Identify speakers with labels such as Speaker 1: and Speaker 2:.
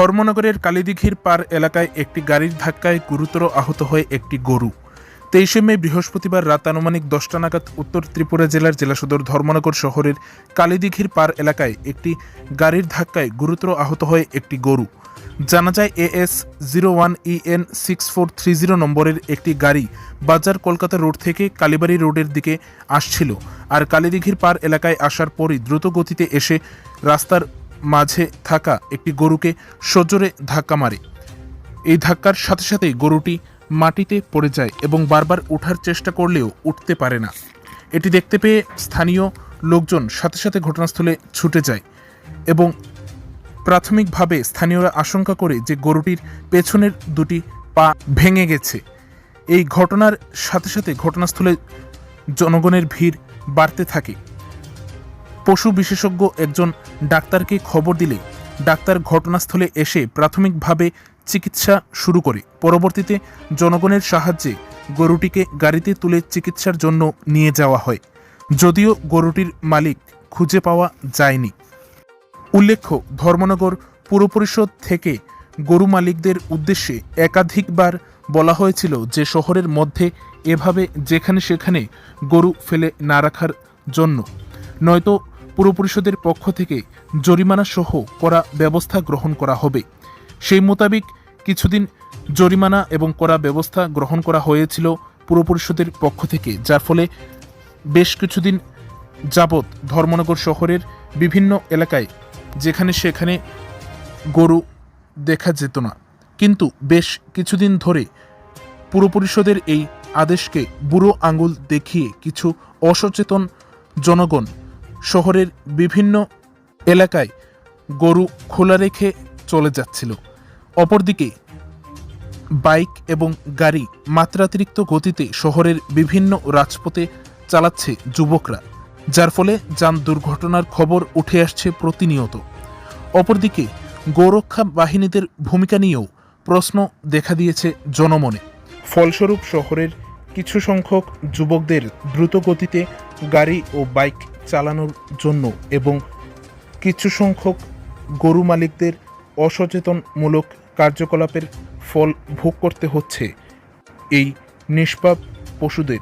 Speaker 1: ধর্মনগরের কালীদিঘির পার এলাকায় একটি গাড়ির ধাক্কায় গুরুতর আহত হয় একটি গরু। তেইশে মে বৃহস্পতিবার রাত আনুমানিক দশটা নাগাদ উত্তর ত্রিপুরা জেলার জেলা সদর ধর্মনগর শহরের কালীদিঘির পার এলাকায় একটি গাড়ির ধাক্কায় গুরুতর আহত হয় একটি গরু। জানা যায়, AS zero one EN six four three zero নম্বরের একটি গাড়ি বাজার কলকাতা রোড থেকে কালীবাড়ি রোডের দিকে আসছিল। আর কালীদিঘির পার এলাকায় আসার পরই দ্রুত গতিতে এসে রাস্তার মাঝে থাকা একটি গরুকে সজোরে ধাক্কা মারে। এই ধাক্কার সাথে সাথেই গরুটি মাটিতে পড়ে যায় এবং বারবার ওঠার চেষ্টা করলেও উঠতে পারে না। এটি দেখতে পেয়ে স্থানীয় লোকজন সাথে সাথে ঘটনাস্থলে ছুটে যায় এবং প্রাথমিকভাবে স্থানীয়রা আশঙ্কা করে যে গরুটির পেছনের দুটি পা ভেঙে গেছে। এই ঘটনার সাথে সাথে ঘটনাস্থলে জনগণের ভিড় বাড়তে থাকে। পশু বিশেষজ্ঞ একজন ডাক্তারকে খবর দিলে ডাক্তার ঘটনাস্থলে এসে প্রাথমিকভাবে চিকিৎসা শুরু করে। পরবর্তীতে জনগণের সাহায্যে গরুটিকে গাড়িতে তুলে চিকিৎসার জন্য নিয়ে যাওয়া হয়। যদিও গরুটির মালিক খুঁজে পাওয়া যায়নি। উল্লেখ্য, ধর্মনগর পুর পরিষদ থেকে গরু মালিকদের উদ্দেশ্যে একাধিকবার বলা হয়েছিল যে শহরের মধ্যে এভাবে যেখানে সেখানে গরু ফেলে না রাখার জন্য। নয়তো পুর পরিষদের পক্ষ থেকে জরিমানা সহ করা ব্যবস্থা গ্রহণ করা হবে। সেই মোতাবেক কিছুদিন জরিমানা এবং করা ব্যবস্থা গ্রহণ করা হয়েছিল পুর পরিষদের পক্ষ থেকে, যার ফলে বেশ কিছুদিন যাবৎ ধর্মনগর শহরের বিভিন্ন এলাকায় যেখানে সেখানে গরু দেখা যেত না। কিন্তু বেশ কিছুদিন ধরে পুর পরিষদের এই আদেশকে বুড়ো আঙুল দেখিয়ে কিছু অসচেতন জনগণ শহরের বিভিন্ন এলাকায় গরু খোলা রেখে চলে যাচ্ছিল। অপরদিকে বাইক এবং গাড়ি মাত্রাতিরিক্ত গতিতে শহরের বিভিন্ন রাজপথে চালাচ্ছে যুবকরা, যার ফলে যান দুর্ঘটনার খবর উঠে আসছে প্রতিনিয়ত। অপরদিকে গৌরক্ষা বাহিনীদের ভূমিকা নিয়েও প্রশ্ন দেখা দিয়েছে জনমনে। ফলস্বরূপ শহরের কিছু সংখ্যক যুবকদের দ্রুত গতিতে গাড়ি ও বাইক চালানোর জন্য এবং কিছু সংখ্যক গরু মালিকদের অসচেতনমূলক কার্যকলাপের ফল ভোগ করতে হচ্ছে। এই নিষ্পাপ পশুদের